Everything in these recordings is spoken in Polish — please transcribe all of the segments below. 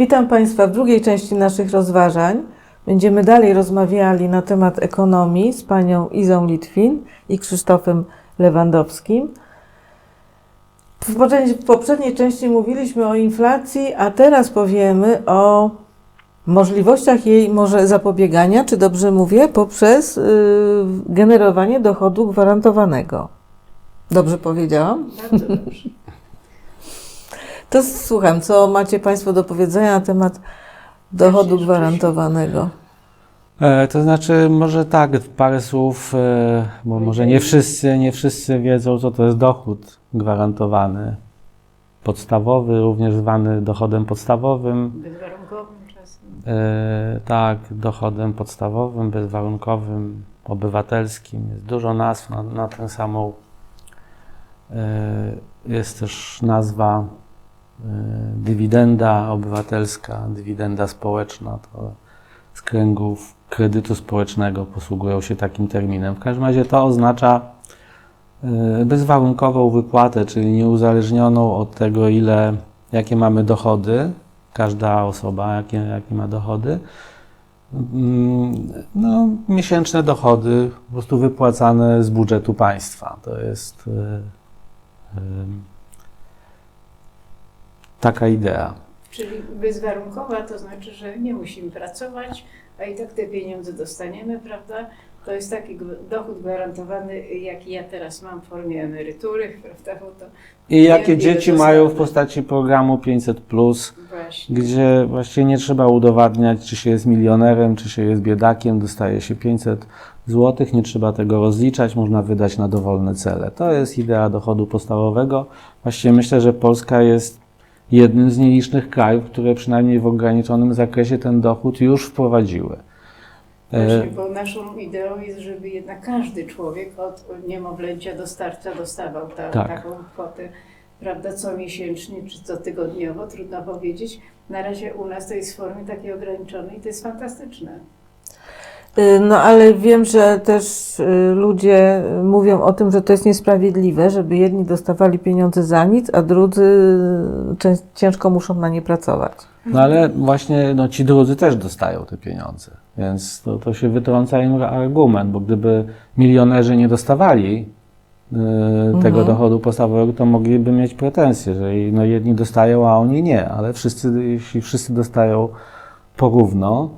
Witam Państwa w drugiej części naszych rozważań. Będziemy dalej rozmawiali na temat ekonomii z panią Izą Litwin i Krzysztofem Lewandowskim. W poprzedniej- części mówiliśmy o inflacji, a teraz powiemy o możliwościach jej może zapobiegania, czy dobrze mówię, poprzez y, generowanie dochodu gwarantowanego. Dobrze powiedziałam? Bardzo dobrze. To słucham, co macie Państwo do powiedzenia na temat dochodu gwarantowanego. E, To znaczy, może tak, parę słów, e, bo może nie wszyscy, nie wszyscy wiedzą, co to jest dochód gwarantowany. Podstawowy, również zwany dochodem podstawowym. Bezwarunkowym czasem. E, tak, dochodem podstawowym, bezwarunkowym, obywatelskim. Jest dużo nazw na, na tę samą. E, jest też nazwa dywidenda obywatelska, dywidenda społeczna. To z kręgów kredytu społecznego posługują się takim terminem. W każdym razie to oznacza e, bezwarunkową wypłatę, czyli nieuzależnioną od tego, ile, jakie mamy dochody, każda osoba, jakie, jakie ma dochody. Mm, No, miesięczne dochody po prostu wypłacane z budżetu państwa. To jest e, taka idea. Czyli bezwarunkowa to znaczy, że nie musimy pracować, a i tak te pieniądze dostaniemy, prawda? To jest taki dochód gwarantowany, jaki ja teraz mam w formie emerytury, prawda? Bo to I jakie dzieci mają w postaci programu 500, właśnie. gdzie właściwie nie trzeba udowadniać, czy się jest milionerem, czy się jest biedakiem, dostaje się 500 zł, nie trzeba tego rozliczać, można wydać na dowolne cele. To jest idea dochodu podstawowego. Właściwie myślę, że Polska jest jednym z nielicznych krajów, które przynajmniej w ograniczonym zakresie ten dochód już wprowadziły. E, Właśnie, bo naszą ideą jest, żeby jednak każdy człowiek od niemowlęcia do starca dostawał ta, Tak. taką kwotę, prawda, co miesięcznie czy co tygodniowo, trudno powiedzieć. Na razie u nas to jest w formie takiej ograniczonej i to jest fantastyczne. Y, No ale wiem, że też y, ludzie mówią o tym, że to jest niesprawiedliwe, żeby jedni dostawali pieniądze za nic, a drudzy y, ciężko muszą na nie pracować. No ale właśnie no, ci drudzy też dostają te pieniądze, więc to, to się wytrąca im argument, bo gdyby milionerzy nie dostawali y, tego Mhm. dochodu podstawowego, to mogliby mieć pretensje, że no, jedni dostają, a oni nie, ale wszyscy, jeśli wszyscy dostają porówno,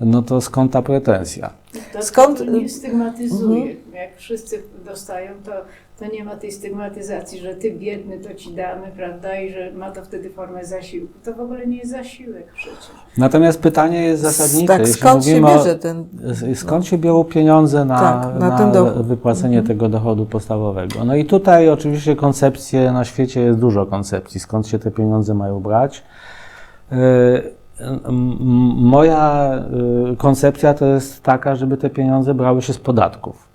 no to skąd ta pretensja? To, Skąd- to nie stygmatyzuje. Jak wszyscy dostają, to, to nie ma tej stygmatyzacji, że ty biedny to ci damy, prawda, i że ma to wtedy formę zasiłku. To w ogóle nie jest zasiłek przecież. Natomiast pytanie jest zasadnicze. Tak, skąd się bierze ten... Skąd się biorą pieniądze na, Tak, na na, wypłacenie tego dochodu podstawowego? No i tutaj oczywiście koncepcje, na świecie jest dużo koncepcji, skąd się te pieniądze mają brać. Yy, Moja yy, koncepcja to jest taka, żeby te pieniądze brały się z podatków.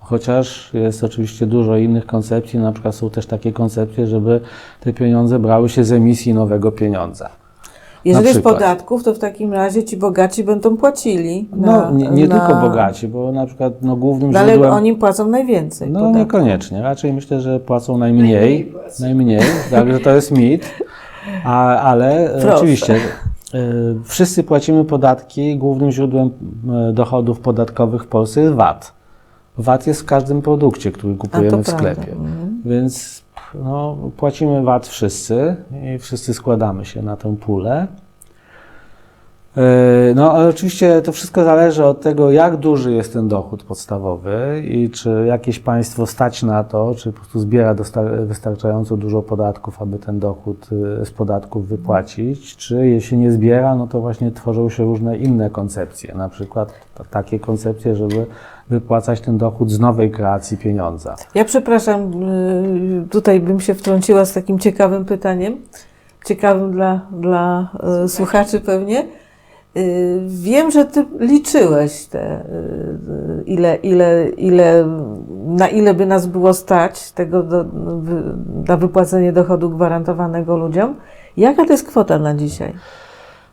Chociaż jest oczywiście dużo innych koncepcji, na przykład są też takie koncepcje, żeby te pieniądze brały się z emisji nowego pieniądza. Jeżeli z podatków, to w takim razie ci bogaci będą płacili. No, na- nie, nie na- tylko bogaci, bo na przykład no, głównym No, ale źródłem... oni płacą najwięcej. No podatków. niekoniecznie. Raczej myślę, że płacą Najmniej najmniej. płacą. Najmniej, także to jest mit. A, ale Proszę. oczywiście wszyscy płacimy podatki. Głównym źródłem e, dochodów podatkowych w Polsce jest VAT. VAT jest w każdym produkcie, który kupujemy w sklepie. Mhm. Więc no, płacimy VAT wszyscy i wszyscy składamy się na tę pulę. E, No, ale oczywiście to wszystko zależy od tego, jak duży jest ten dochód podstawowy i czy jakieś państwo stać na to, czy po prostu zbiera wystarczająco dużo podatków, aby ten dochód y, z podatków wypłacić, czy jeśli nie zbiera, no to właśnie tworzą się różne inne koncepcje, na przykład takie koncepcje, żeby wypłacać ten dochód z nowej kreacji pieniądza. Ja przepraszam, y, tutaj bym się wtrąciła z takim ciekawym pytaniem, ciekawym dla, dla y, słuchaczy pewnie. Y, Wiem, że ty liczyłeś te, y, ile, ile, ile, na ile by nas było stać tego do, na wypłacenie dochodu gwarantowanego ludziom. Jaka to jest kwota na dzisiaj?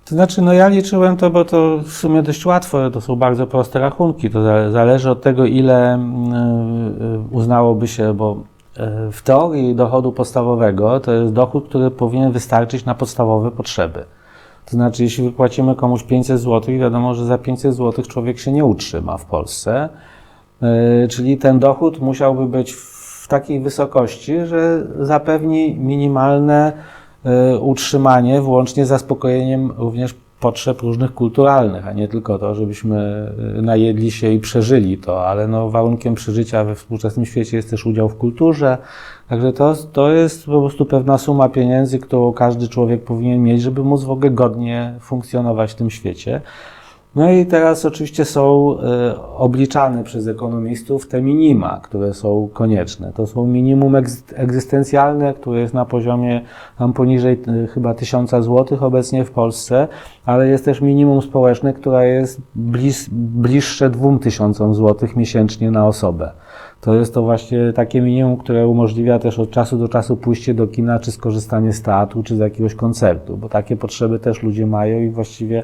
To znaczy, no ja liczyłem to, bo to w sumie dość łatwo, to są bardzo proste rachunki. To za- zależy od tego, ile mm, y, uznałoby się, bo y, w teorii dochodu podstawowego to jest dochód, który powinien wystarczyć na podstawowe potrzeby. To znaczy, jeśli wypłacimy komuś 500 zł, wiadomo, że za 500 zł człowiek się nie utrzyma w Polsce. Yy, Czyli ten dochód musiałby być w takiej wysokości, że zapewni minimalne yy, utrzymanie, włącznie z zaspokojeniem również potrzeb różnych kulturalnych, a nie tylko to, żebyśmy yy, najedli się i przeżyli to, ale no warunkiem przeżycia we współczesnym świecie jest też udział w kulturze. Także to, to jest po prostu pewna suma pieniędzy, którą każdy człowiek powinien mieć, żeby móc w ogóle godnie funkcjonować w tym świecie. No i teraz oczywiście są e, obliczane przez ekonomistów te minima, które są konieczne. To są minimum egz- egzystencjalne, które jest na poziomie tam poniżej e, chyba 1000 zł obecnie w Polsce, ale jest też minimum społeczne, które jest blis, bliższe 2000 zł miesięcznie na osobę. To jest to właśnie takie minimum, które umożliwia też od czasu do czasu pójście do kina, czy skorzystanie z teatru, czy z jakiegoś koncertu, bo takie potrzeby też ludzie mają i właściwie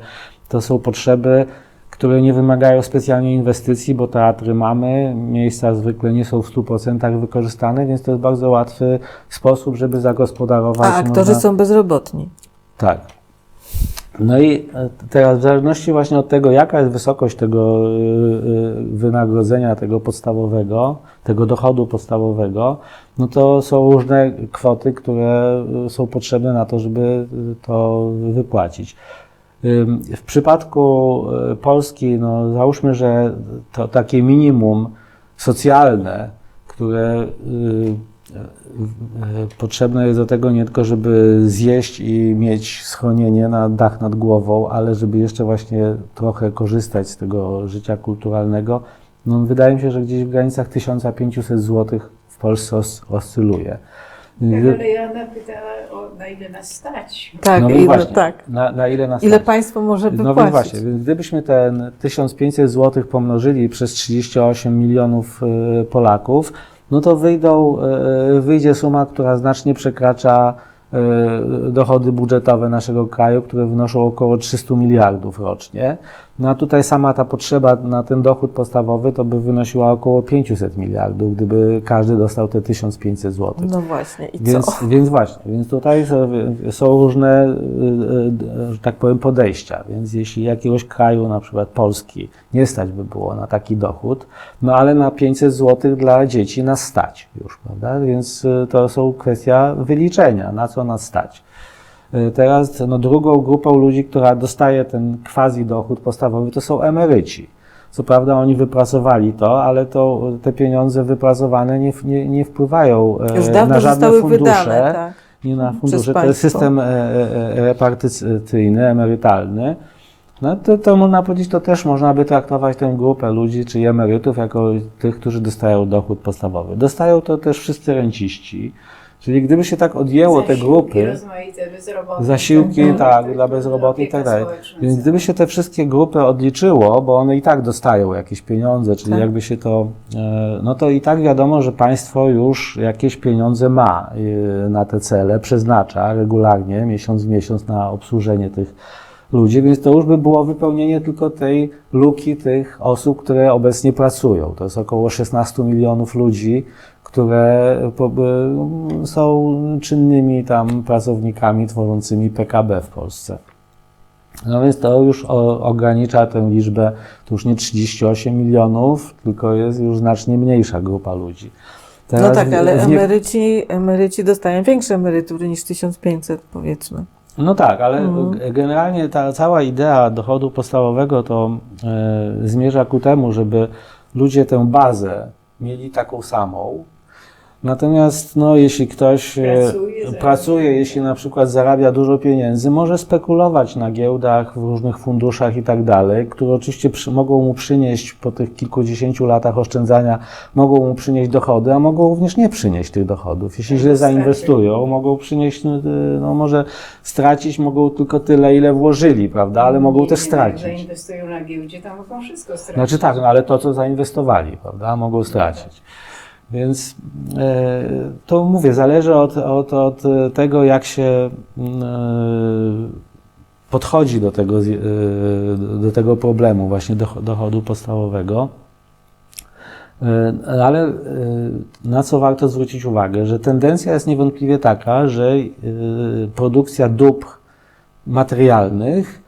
to są potrzeby, które nie wymagają specjalnie inwestycji, bo teatry mamy, miejsca zwykle nie są w 100% wykorzystane, więc to jest bardzo łatwy sposób, żeby zagospodarować. A aktorzy można- są bezrobotni. tak. No i e, teraz w zależności właśnie od tego, jaka jest wysokość tego y, y, wynagrodzenia, tego podstawowego, tego dochodu podstawowego, no to są różne kwoty, które są potrzebne na to, żeby to wypłacić. W przypadku Polski, no załóżmy, że to takie minimum socjalne, które potrzebne jest do tego nie tylko, żeby zjeść i mieć schronienie na dach nad głową, ale żeby jeszcze właśnie trochę korzystać z tego życia kulturalnego, no wydaje mi się, że gdzieś w granicach 1500 zł w Polsce os- oscyluje. Tak, ale Joanna pytała, o, na ile nas stać. Tak, no ile, i właśnie, tak. Na, na ile nas Ile stać? państwo może No wypłacić? więc właśnie, więc gdybyśmy ten 1500 zł pomnożyli przez 38 milionów y, Polaków, no to wyjdą, y, wyjdzie suma, która znacznie przekracza y, dochody budżetowe naszego kraju, które wynoszą około 300 miliardów rocznie. No a tutaj sama ta potrzeba na ten dochód podstawowy to by wynosiła około 500 miliardów, gdyby każdy dostał te 1500 zł. No właśnie, i Więc, co? więc właśnie, więc tutaj są, różne, y, y, że tak powiem, podejścia. Więc jeśli jakiegoś kraju, na przykład Polski, nie stać by było na taki dochód, no ale na 500 zł dla dzieci nas stać już, prawda? Więc y, to są kwestia wyliczenia, na co nas stać. Y, Teraz no, drugą grupą ludzi, która dostaje ten quasi dochód podstawowy, to są emeryci. Co prawda oni wypracowali to, ale to te pieniądze wypracowane nie, nie, nie wpływają e, Już dawno na żadne zostały fundusze. wydane, tak. Nie na fundusze. To jest system e, e, e, repartycyjny, emerytalny. No to, to można powiedzieć, to też można by traktować tę grupę ludzi, czy emerytów, jako tych, którzy dostają dochód podstawowy. Dostają to też wszyscy renciści. Czyli gdyby się tak odjęło te Zasiłki grupy, rozmaite, bezrobotne. Zasiłki, tak, tak, dla bezrobotnych i tak dalej. Więc gdyby się te wszystkie grupy odliczyło, bo one i tak dostają jakieś pieniądze, czyli Tak. jakby się to, e, no to i tak wiadomo, że państwo już jakieś pieniądze ma e, na te cele, przeznacza regularnie, miesiąc w miesiąc na obsłużenie tych ludzi, więc to już by było wypełnienie tylko tej luki tych osób, które obecnie pracują. To jest około 16 milionów ludzi, które y, są czynnymi tam pracownikami tworzącymi PKB w Polsce. No więc to już ogranicza tę liczbę, to już nie 38 milionów, tylko jest już znacznie mniejsza grupa ludzi. No Teraz tak, w- ale emeryci, emeryci dostają większe emerytury niż 1500 powiedzmy. No tak, ale Mhm. generalnie ta cała idea dochodu podstawowego to e, zmierza ku temu, żeby ludzie tę bazę mieli taką samą. Natomiast no, jeśli ktoś e, Pracuje, pracuje, jeśli na przykład zarabia dużo pieniędzy, może spekulować na giełdach, w różnych funduszach i tak dalej, które oczywiście przy, mogą mu przynieść po tych kilkudziesięciu latach oszczędzania, mogą mu przynieść dochody, a mogą również nie przynieść tych dochodów. Jeśli źle zainwestują, mogą przynieść, no, y, no może stracić mogą tylko tyle, ile włożyli, prawda, ale mogą Nie, też stracić. Jak zainwestują na giełdzie, tam mogą wszystko stracić. Znaczy tak, no ale to, co zainwestowali, prawda, mogą stracić. Więc e, to mówię, zależy od, od, od tego, jak się mm, e, podchodzi do tego, e, do tego problemu właśnie doch- dochodu podstawowego. Ale na co warto zwrócić uwagę, że tendencja jest niewątpliwie taka, że produkcja dóbr materialnych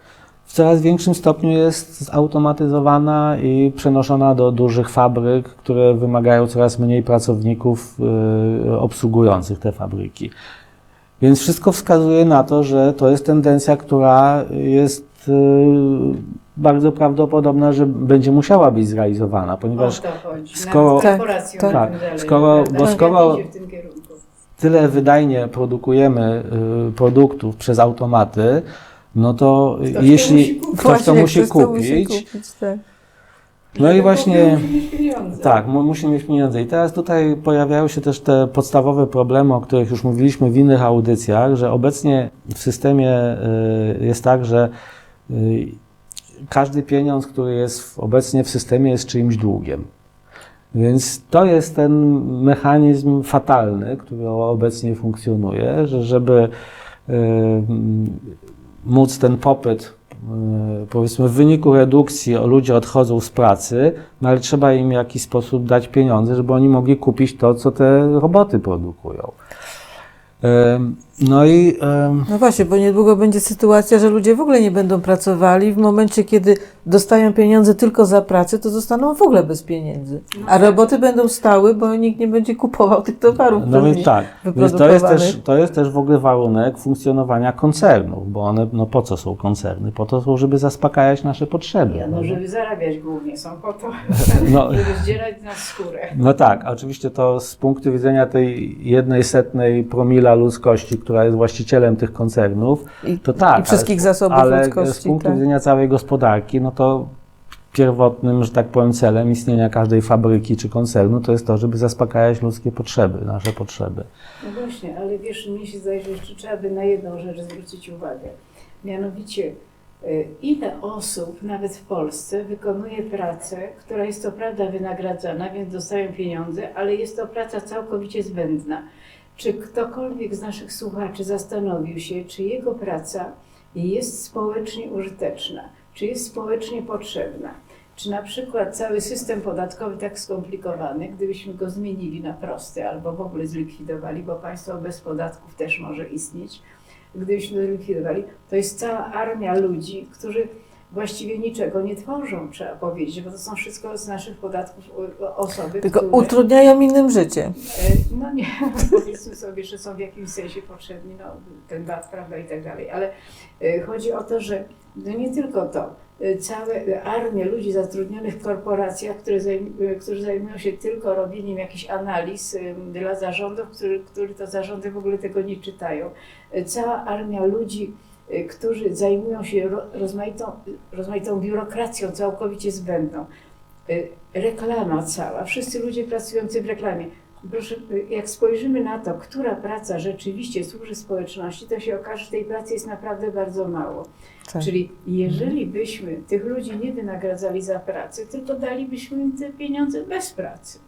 w coraz większym stopniu jest zautomatyzowana i przenoszona do dużych fabryk, które wymagają coraz mniej pracowników y, obsługujących te fabryki. Więc wszystko wskazuje na to, że to jest tendencja, która jest y, bardzo prawdopodobna, że będzie musiała być zrealizowana, ponieważ skoro- Tak, tak. zależy, Skoro- bo skoro- tyle wydajnie produkujemy y, produktów przez automaty, no to Ktoś to jeśli kupić. ktoś to Właśnie, musi ktoś to musi kupić, kupić tak. no i właśnie- kupił, musi mieć pieniądze. tak, mu- musi mieć pieniądze. I teraz tutaj pojawiają się też te podstawowe problemy, o których już mówiliśmy w innych audycjach, że obecnie w systemie y, jest tak, że y, każdy pieniądz, który jest obecnie w systemie jest czyimś długiem. Więc to jest ten mechanizm fatalny, który obecnie funkcjonuje, że żeby y, móc ten popyt, y, powiedzmy w wyniku redukcji ludzie odchodzą z pracy, no ale trzeba im w jakiś sposób dać pieniądze, żeby oni mogli kupić to, co te roboty produkują. No i ym, No właśnie, bo niedługo będzie sytuacja, że ludzie w ogóle nie będą pracowali. W momencie, kiedy dostają pieniądze tylko za pracę, to zostaną w ogóle bez pieniędzy. No A roboty będą stały, bo nikt nie będzie kupował tych towarów. No więc tak, więc to jest, też, to jest też w ogóle warunek funkcjonowania koncernów, bo one, no po co są koncerny? Po to są, żeby zaspokajać nasze potrzeby. Ja, no, żeby zarabiać głównie są po to, No. żeby zdzierać nas skórę. No tak, oczywiście to z punktu widzenia tej jednej setnej promila ludzkości, która jest właścicielem tych koncernów, I, to tak. i wszystkich ale, zasobów ale ludzkości. z punktu tak. widzenia całej gospodarki, no to pierwotnym, że tak powiem, celem istnienia każdej fabryki czy koncernu to jest to, żeby zaspokajać ludzkie potrzeby, nasze potrzeby. No właśnie, ale wiesz, mnie się zdaje, że jeszcze trzeba by na jedną rzecz zwrócić uwagę. Mianowicie, y, ile osób, nawet w Polsce, wykonuje pracę, która jest to prawda wynagradzana, więc dostają pieniądze, ale jest to praca całkowicie zbędna. Czy ktokolwiek z naszych słuchaczy zastanowił się, czy jego praca jest społecznie użyteczna, czy jest społecznie potrzebna? Czy na przykład cały system podatkowy tak skomplikowany, gdybyśmy go zmienili na prosty albo w ogóle zlikwidowali, bo państwo bez podatków też może istnieć, gdybyśmy zlikwidowali, to jest cała armia ludzi, którzy właściwie niczego nie tworzą, trzeba powiedzieć, bo to są wszystko z naszych podatków osoby, Tylko które... utrudniają innym życie. E, No nie, powiedzmy sobie, że są w jakimś sensie potrzebni, no ten VAT, prawda, i tak dalej, ale e, chodzi o to, że no nie tylko to, e, całe armie ludzi zatrudnionych w korporacjach, które zajm, którzy zajmują się tylko robieniem jakichś analiz dla zarządów, które, które to zarządy w ogóle tego nie czytają. Cała armia ludzi, którzy zajmują się ro, rozmaitą, rozmaitą biurokracją całkowicie zbędną. E, Reklama cała, wszyscy ludzie pracujący w reklamie. Proszę, jak spojrzymy na to, która praca rzeczywiście służy społeczności, to się okaże, że tej pracy jest naprawdę bardzo mało. Tak. Czyli jeżeli byśmy tych ludzi nie wynagradzali za pracę, tylko dalibyśmy im te pieniądze bez pracy.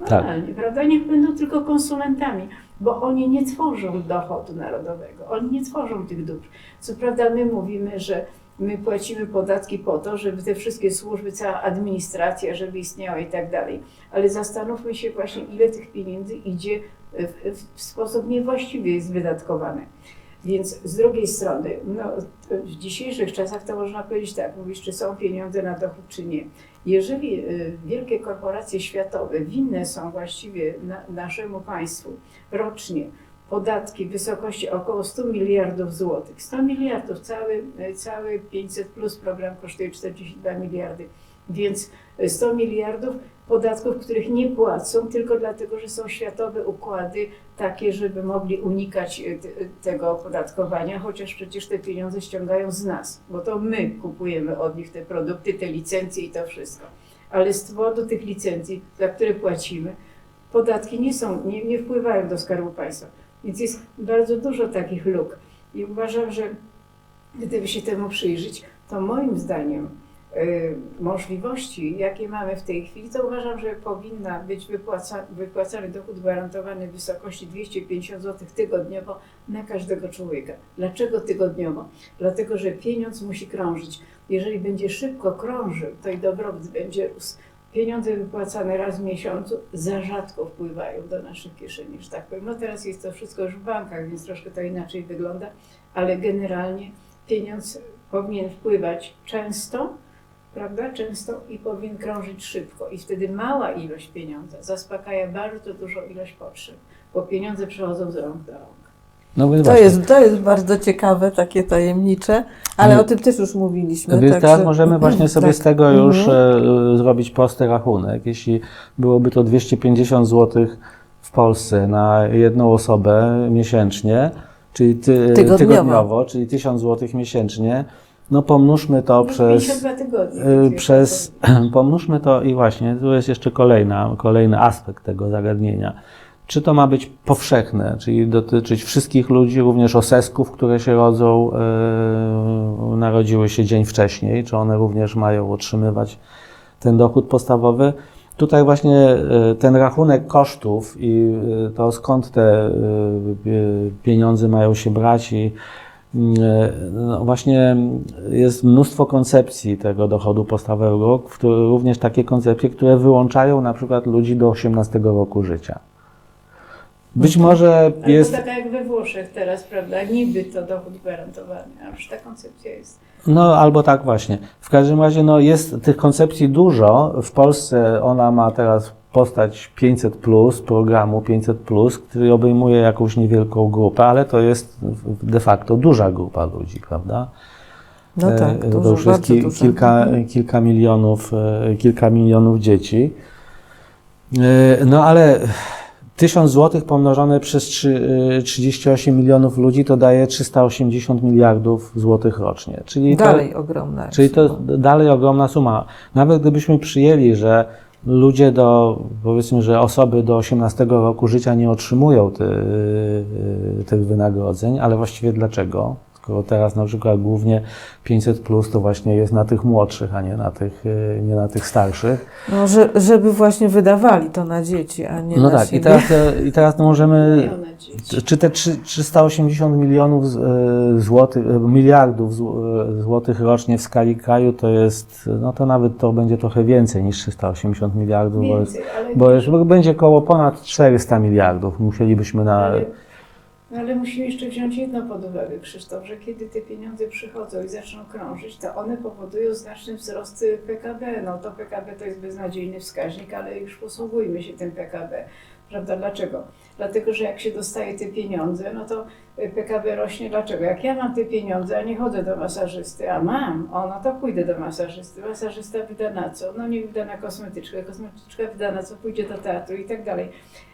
Normalnie, prawda? Niech będą tylko konsumentami, bo oni nie tworzą dochodu narodowego, oni nie tworzą tych dóbr. Co prawda my mówimy, że my płacimy podatki po to, żeby te wszystkie służby, cała administracja, żeby istniała i tak dalej, ale zastanówmy się właśnie, ile tych pieniędzy idzie w, w, sposób niewłaściwie jest wydatkowane. Więc z drugiej strony, no, w dzisiejszych czasach to można powiedzieć tak, mówisz, czy są pieniądze na dochód, czy nie. Jeżeli y, wielkie korporacje światowe winne są właściwie na, naszemu państwu rocznie podatki w wysokości około 100 miliardów złotych. 100 miliardów, cały, y, cały 500 plus program kosztuje 42 miliardy, więc 100 miliardów podatków, których nie płacą tylko dlatego, że są światowe układy takie, żeby mogli unikać y, te- tego opodatkowania, chociaż przecież te pieniądze ściągają z nas, bo to my kupujemy od nich te produkty, te licencje i to wszystko. Ale z powodu tych licencji, za które płacimy, podatki nie są, nie, nie wpływają do Skarbu Państwa. Więc jest bardzo dużo takich luk. I uważam, że gdyby się temu przyjrzeć, to moim zdaniem możliwości, jakie mamy w tej chwili, to uważam, że powinna być wypłaca, wypłacany dochód gwarantowany w wysokości 250 zł tygodniowo na każdego człowieka. Dlaczego tygodniowo? Dlatego, że pieniądz musi krążyć. Jeżeli będzie szybko krążył, to i dobrobyt będzie rósł. Pieniądze wypłacane raz w miesiącu za rzadko wpływają do naszych kieszeni, że tak powiem. No teraz jest to wszystko już w bankach, więc troszkę to inaczej wygląda, ale generalnie pieniądz powinien wpływać często, prawda, często i powinien krążyć szybko. I wtedy mała ilość pieniądza zaspokaja bardzo dużą ilość potrzeb, bo pieniądze przechodzą z rąk do rąk. No To właśnie. jest, to jest bardzo ciekawe, takie tajemnicze, ale Nie. o tym też już mówiliśmy. Więc teraz także- możemy właśnie sobie tak. z tego już Mhm. e, zrobić prosty rachunek. Jeśli byłoby to 250 zł w Polsce na jedną osobę miesięcznie, czyli ty, Tygodniowo. tygodniowo, czyli 1000 zł miesięcznie, no pomnóżmy to przez, 52 tygodnie. y, przez pomnóżmy to i właśnie, tu jest jeszcze kolejna, kolejny aspekt tego zagadnienia. Czy to ma być powszechne, czyli dotyczyć wszystkich ludzi, również osesków, które się rodzą, yy, narodziły się dzień wcześniej, czy one również mają otrzymywać ten dochód podstawowy? Tutaj właśnie yy, ten rachunek kosztów i yy, to skąd te pieniądze mają się brać i no właśnie jest mnóstwo koncepcji tego dochodu podstawowego, również takie koncepcje, które wyłączają na przykład ludzi do 18 roku życia. Być może Albo jest, taka jak we Włoszech teraz, prawda? Niby to dochód gwarantowany, a już ta koncepcja jest. no albo tak właśnie. W każdym razie no, jest tych koncepcji dużo. W Polsce ona ma teraz postać 500, programu 500, który obejmuje jakąś niewielką grupę, ale to jest de facto duża grupa ludzi, prawda? No tak, E, dużo, to już jest ki, dużo. kilka, Mhm. kilka milionów, e, kilka milionów dzieci. E, No ale 1000 zł pomnożone przez trzy- e, 38 milionów ludzi to daje 380 miliardów złotych rocznie. Czyli to, Dalej ogromna. Czyli to suma. jest dalej ogromna suma. Nawet gdybyśmy przyjęli, że ludzie do, powiedzmy, że osoby do 18 roku życia nie otrzymują ty, y, tych wynagrodzeń, ale właściwie dlaczego? Skoro teraz na przykład głównie 500 plus to właśnie jest na tych młodszych, a nie na tych, y, nie na tych starszych. No, że, żeby właśnie wydawali to na dzieci, a nie No na tak, siebie. i teraz, e, i teraz możemy czy te trzy- 380 milionów e, złotych, e, miliardów zł- e, złotych rocznie w skali kraju to jest, no to nawet to będzie trochę więcej niż 380 miliardów, bo, jest, Więcej, ale, bo jest, bo będzie około ponad 400 miliardów. Musielibyśmy na. ale, ale musimy jeszcze wziąć jedno pod uwagę, Krzysztof, że kiedy te pieniądze przychodzą i zaczną krążyć, to one powodują znaczny wzrost PKB. No to PKB to jest beznadziejny wskaźnik, ale już posługujmy się tym PKB. Prawda? Dlaczego? Dlatego, że jak się dostaje te pieniądze, no to y, PKB rośnie. Dlaczego? Jak ja mam te pieniądze, a nie chodzę do masażysty, a mam, o, no to pójdę do masażysty. Masażysta wyda na co? No nie wyda na kosmetyczkę, kosmetyczka wyda na co? Pójdzie do teatru i tak dalej.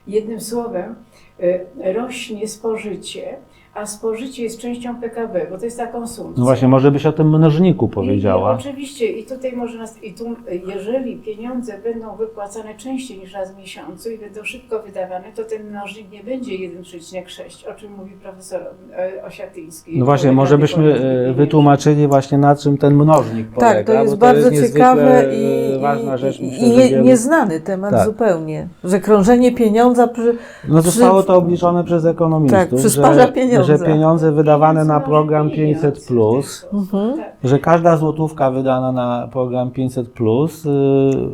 Jednym słowem, y, rośnie spożycie, a spożycie jest częścią PKB, bo to jest ta konsumpcja. No właśnie, może byś o tym mnożniku I, powiedziała. I, oczywiście, i tutaj może nas, i tu, jeżeli pieniądze będą wypłacane częściej niż raz w miesiącu i będą szybko wydawane, to ten mnożnik nie będzie 1,6, o czym mówi profesor e, Osiatyński. No właśnie, może byśmy e, wytłumaczyli właśnie na czym ten mnożnik polega. Tak, to jest bo bardzo niezwykle, ciekawe e, i, ważna i, rzecz. i, myślę, i nie, nieznany temat Tak. zupełnie. Że krążenie pieniądza przy, No zostało przy- to obliczone przez ekonomistów, Tak, przysparza że, pieniądze. Że pieniądze wydawane na program mnoży pieniądz 500 w ten plus, Mhm. tak. że każda złotówka wydana na program 500 plus,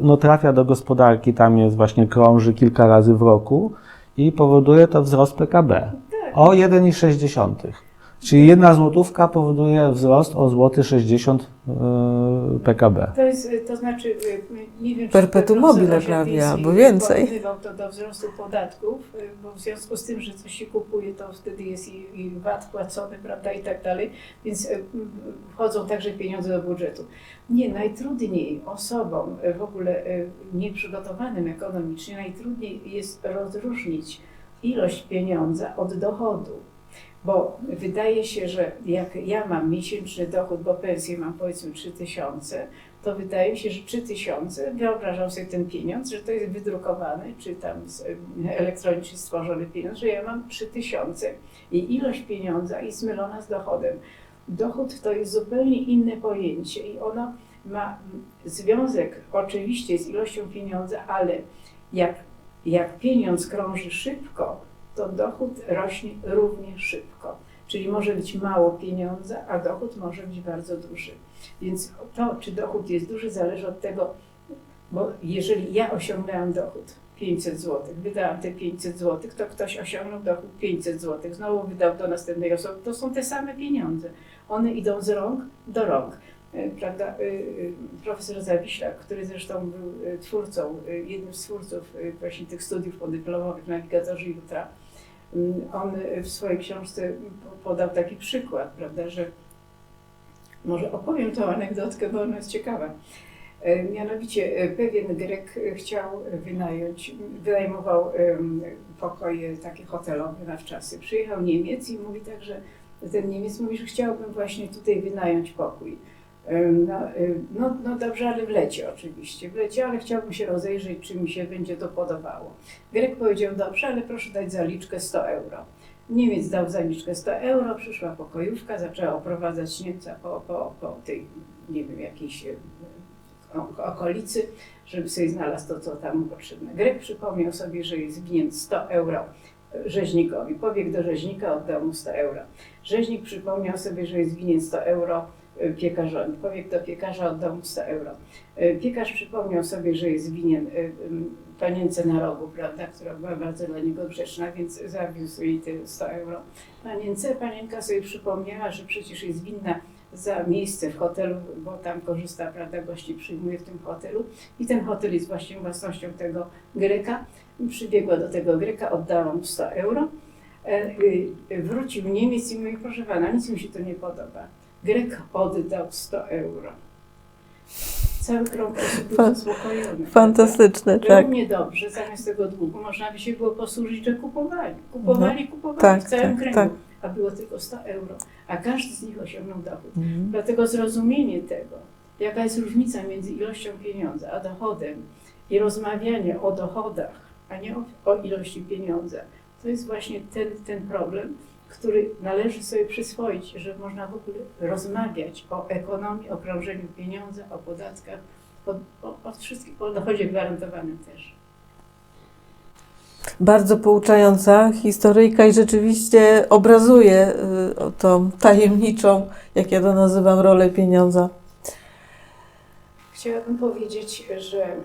no trafia do gospodarki, tam jest właśnie krąży kilka razy w roku i powoduje to wzrost PKB Tak. o 1,6. Czyli jedna złotówka powoduje wzrost o złoty 60 y, PKB. To, jest, to znaczy, y, nie wiem, czy Perpetuum mobile prawie, albo więcej. porównywał to do wzrostu podatków, y, bo w związku z tym, że coś się kupuje, to wtedy jest i, i VAT płacony, prawda, i tak dalej, więc y, y, wchodzą także pieniądze do budżetu. Nie, najtrudniej osobom y, w ogóle y, nieprzygotowanym ekonomicznie, najtrudniej jest rozróżnić ilość pieniądza od dochodu. Bo wydaje się, że jak ja mam miesięczny dochód, bo pensję mam powiedzmy 3000, to wydaje mi się, że 3000, wyobrażam sobie ten pieniądz, że to jest wydrukowany, czy tam elektronicznie stworzony pieniądz, że ja mam 3000 i ilość pieniądza jest mylona z dochodem. Dochód to jest zupełnie inne pojęcie i ono ma związek oczywiście z ilością pieniądza, ale jak, jak pieniądz krąży szybko, to dochód rośnie równie szybko. Czyli może być mało pieniądza, a dochód może być bardzo duży. Więc to, czy dochód jest duży, zależy od tego, bo jeżeli ja osiągnęłam dochód 500 zł, wydałam te 500 zł, to ktoś osiągnął dochód 500 zł, znowu wydał do następnej osoby, to są te same pieniądze. One idą z rąk do rąk. E, Prawda? E, e, Profesor Zawiślak, który zresztą był twórcą, jednym z twórców właśnie tych studiów podyplomowych Nawigatorzy Jutra, on e, w swojej książce po- podał taki przykład, prawda, że może opowiem tą anegdotkę, bo ona jest ciekawa. E, Mianowicie e, pewien Grek chciał wynająć, wynajmował pokoje takie hotelowe na wczasy. Przyjechał Niemiec i mówi tak, że ten Niemiec mówi, że chciałbym właśnie tutaj wynająć pokój. No, e, no, no dobrze, ale w lecie oczywiście, w lecie, ale chciałbym się rozejrzeć, czy mi się będzie to podobało. Grek powiedział, dobrze, ale proszę dać zaliczkę 100 euro. Niemiec dał zaliczkę 100 euro, przyszła pokojówka, zaczęła oprowadzać Niemca po, po, po tej, nie wiem, jakiejś e, okolicy, żeby sobie znalazł to, co tam potrzebne. Grek przypomniał sobie, że jest winien 100 euro rzeźnikowi. Pobiegł do rzeźnika, oddał mu 100 euro. Rzeźnik przypomniał sobie, że jest winien 100 euro piekarzowi. Pobiegł do piekarza, oddał mu 100 euro. Piekarz przypomniał sobie, że jest winien e, em, panience na rogu, prawda, która była bardzo dla niego grzeczna, więc zawiózł jej te 100 euro. Panience, panienka sobie przypomniała, że przecież jest winna za miejsce w hotelu, bo tam korzysta, prawda, gości przyjmuje w tym hotelu i ten hotel jest właśnie własnością tego Greka. Przybiegła do tego Greka, oddała mu 100 euro. E, y, Wrócił Niemiec i mówi, proszę pana, nic mi się to nie podoba. Grek oddał 100 euro. Cały krąg osób był zaspokojony. Fantastyczne, prawda? tak. Równie dobrze, zamiast tego długu, można by się było posłużyć, że kupowali. Kupowali, kupowali tak, w całym tak, kręgu. tak. A było tylko 100 euro. A każdy z nich osiągnął dochód. Mhm. Dlatego zrozumienie tego, jaka jest różnica między ilością pieniądza a dochodem i rozmawianie o dochodach, a nie o, o ilości pieniądza, to jest właśnie ten, ten problem, który należy sobie przyswoić, że można w ogóle rozmawiać o ekonomii, o krążeniu pieniądza, o podatkach, o, o, o wszystkim, o dochodzie gwarantowanym też. Bardzo pouczająca historyjka i rzeczywiście obrazuje y, tą tajemniczą, jak ja to nazywam, rolę pieniądza. Chciałabym powiedzieć, że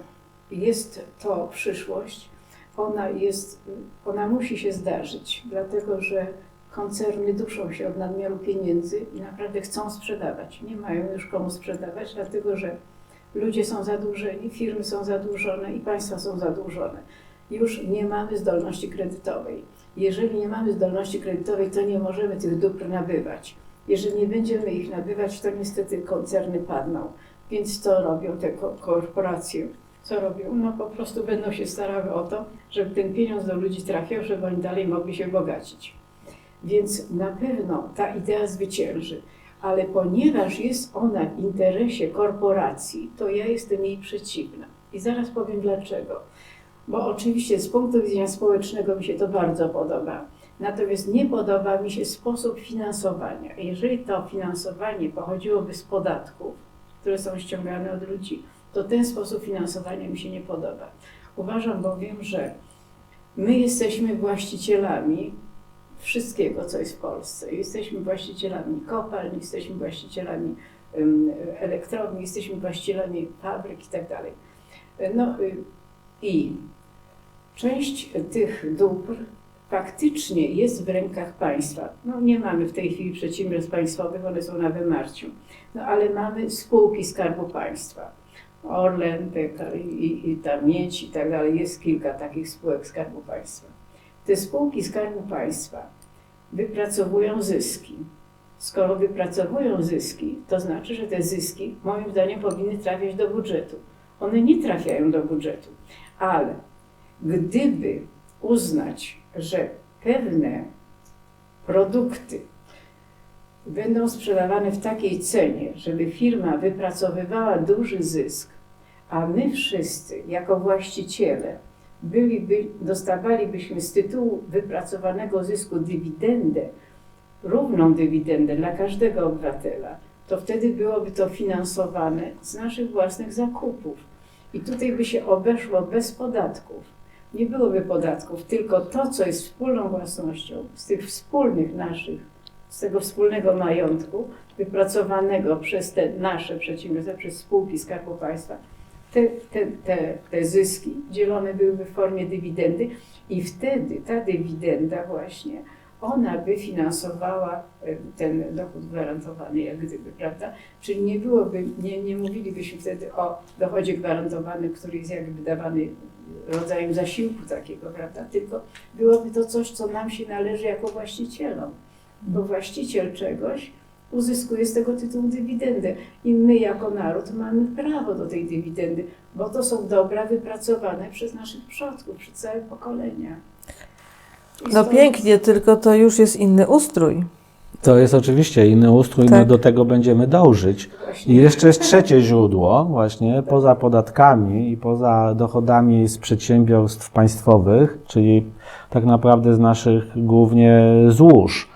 jest to przyszłość. Ona jest, ona musi się zdarzyć, dlatego że koncerny duszą się od nadmiaru pieniędzy i naprawdę chcą sprzedawać. Nie mają już komu sprzedawać, dlatego że ludzie są zadłużeni, firmy są zadłużone i państwa są zadłużone. Już nie mamy zdolności kredytowej. Jeżeli nie mamy zdolności kredytowej, to nie możemy tych dóbr nabywać. Jeżeli nie będziemy ich nabywać, to niestety koncerny padną. Więc co robią te ko- korporacje? Co robią? No po prostu będą się starały o to, żeby ten pieniądz do ludzi trafiał, żeby oni dalej mogli się bogacić. Więc na pewno ta idea zwycięży, ale ponieważ jest ona w interesie korporacji, to ja jestem jej przeciwna. I zaraz powiem dlaczego. Bo oczywiście z punktu widzenia społecznego mi się to bardzo podoba. Natomiast nie podoba mi się sposób finansowania. Jeżeli to finansowanie pochodziłoby z podatków, które są ściągane od ludzi, to ten sposób finansowania mi się nie podoba. Uważam bowiem, że my jesteśmy właścicielami wszystkiego, co jest w Polsce. Jesteśmy właścicielami kopalń, jesteśmy właścicielami elektrowni, jesteśmy właścicielami fabryk i tak dalej. No y, i część tych dóbr faktycznie jest w rękach państwa. No nie mamy w tej chwili przedsiębiorstw państwowych, one są na wymarciu. No ale mamy spółki Skarbu Państwa. Orlen, PKL i, i, i ta miedź i tak dalej. Jest kilka takich spółek Skarbu Państwa. Te spółki Skarbu Państwa wypracowują zyski. Skoro wypracowują zyski, to znaczy, że te zyski moim zdaniem powinny trafiać do budżetu. One nie trafiają do budżetu, ale gdyby uznać, że pewne produkty będą sprzedawane w takiej cenie, żeby firma wypracowywała duży zysk, a my wszyscy jako właściciele byliby, dostawalibyśmy z tytułu wypracowanego zysku dywidendę, równą dywidendę dla każdego obywatela, to wtedy byłoby to finansowane z naszych własnych zakupów. I tutaj by się obeszło bez podatków. Nie byłoby podatków, tylko to, co jest wspólną własnością, z tych wspólnych naszych, z tego wspólnego majątku, wypracowanego przez te nasze przedsiębiorstwa, przez spółki Skarbu Państwa, te, te, te, te zyski dzielone byłyby w formie dywidendy i wtedy ta dywidenda właśnie, ona by finansowała e, ten dochód gwarantowany, jak gdyby, prawda? Czyli nie byłoby, nie, nie mówilibyśmy wtedy o dochodzie gwarantowanym, który jest jakby dawany rodzajem zasiłku takiego, prawda? Tylko byłoby to coś, co nam się należy jako właścicielom, bo właściciel czegoś uzyskuje z tego tytułu dywidendę i my jako naród mamy prawo do tej dywidendy, bo to są dobra wypracowane przez naszych przodków, przez całe pokolenia. I No stąd pięknie, tylko to już jest inny ustrój. To jest oczywiście inny ustrój, my Tak. do tego będziemy dążyć. właśnie- I jeszcze jest trzecie źródło, właśnie poza podatkami i poza dochodami z przedsiębiorstw państwowych, czyli tak naprawdę z naszych głównie złóż.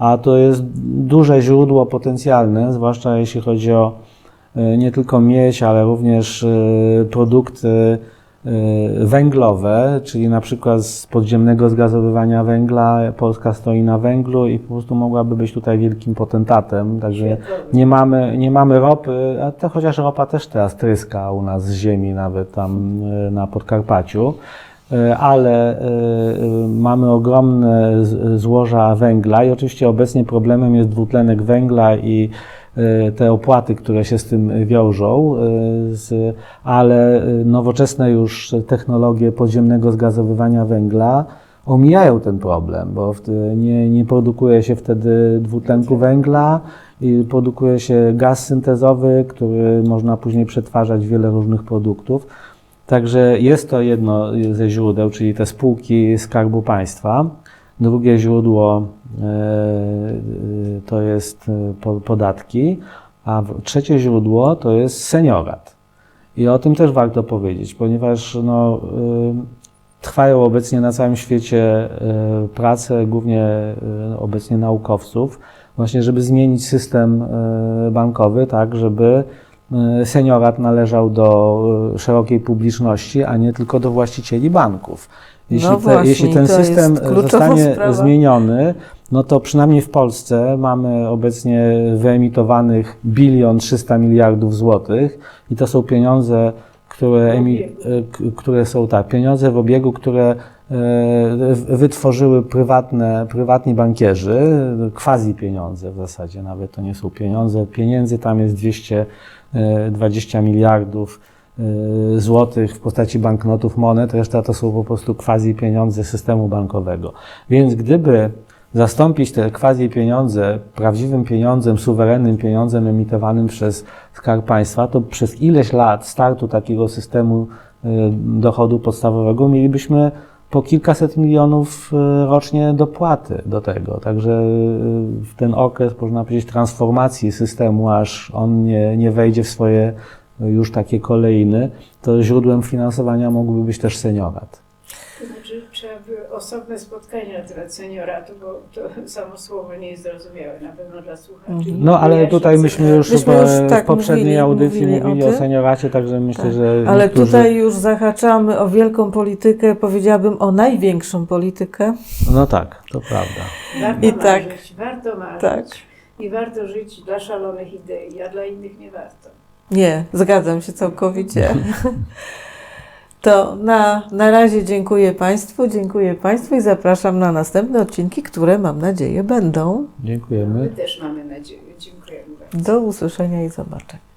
A to jest duże źródło potencjalne, zwłaszcza jeśli chodzi o e, nie tylko miedź, ale również e, produkty e, węglowe, czyli na przykład z podziemnego zgazowywania węgla. Polska stoi na węglu i po prostu mogłaby być tutaj wielkim potentatem. Także nie mamy, nie mamy ropy, a to chociaż ropa też teraz tryska u nas z ziemi, nawet tam na Podkarpaciu, ale e, e, mamy ogromne złoża węgla i oczywiście obecnie problemem jest dwutlenek węgla i e, te opłaty, które się z tym wiążą, e, ale e, nowoczesne już technologie podziemnego zgazowywania węgla omijają ten problem, bo nie, nie produkuje się wtedy dwutlenku węgla i produkuje się gaz syntezowy, który można później przetwarzać w wiele różnych produktów. Także jest to jedno ze źródeł, czyli te spółki Skarbu Państwa. Drugie źródło e, e, to jest e, po- podatki, a trzecie źródło to jest seniorat. I o tym też warto powiedzieć, ponieważ no, trwają obecnie na całym świecie prace, głównie obecnie naukowców, właśnie żeby zmienić system bankowy, tak, żeby seniorat należał do y, szerokiej publiczności, a nie tylko do właścicieli banków. Jeśli, No te, właśnie, jeśli ten system zostanie sprawa. zmieniony, no to przynajmniej w Polsce mamy obecnie wyemitowanych bilion 300 miliardów złotych i to są pieniądze, które, emi, e, które są tak, pieniądze w obiegu, które e, wytworzyły prywatne, prywatni bankierzy, quasi pieniądze w zasadzie, nawet to nie są pieniądze. Pieniędzy tam jest 220 miliardów e, złotych w postaci banknotów, monet, reszta to są po prostu quasi pieniądze systemu bankowego. Więc gdyby zastąpić te quasi pieniądze prawdziwym pieniądzem, suwerennym pieniądzem emitowanym przez Skarb Państwa, to przez ileś lat startu takiego systemu y, dochodu podstawowego mielibyśmy po kilkaset milionów y, rocznie dopłaty do tego. Także y, w ten okres, można powiedzieć, transformacji systemu, aż on nie, nie wejdzie w swoje y, już takie kolejny, to źródłem finansowania mógłby być też seniorat. Osobne spotkanie na temat senioratu, bo to samo słowo nie jest zrozumiałe na pewno dla słuchaczy. Mhm. No ale tutaj myśmy już, Myśmy chyba już tak w poprzedniej mówili- audycji mówili mówili, o o, senioracie, także myślę, Tak. że Ale niektórzy... tutaj już zahaczamy o wielką politykę, powiedziałabym o największą politykę. No tak, to prawda. Warto I tak. marzyć, warto marzyć. Tak. I warto żyć dla szalonych idei, a dla innych nie warto. Nie, zgadzam się całkowicie. To na, na razie dziękuję Państwu, dziękuję Państwu i zapraszam na następne odcinki, które mam nadzieję będą. Dziękujemy. My też mamy nadzieję. Dziękujemy bardzo. Do usłyszenia i zobaczenia.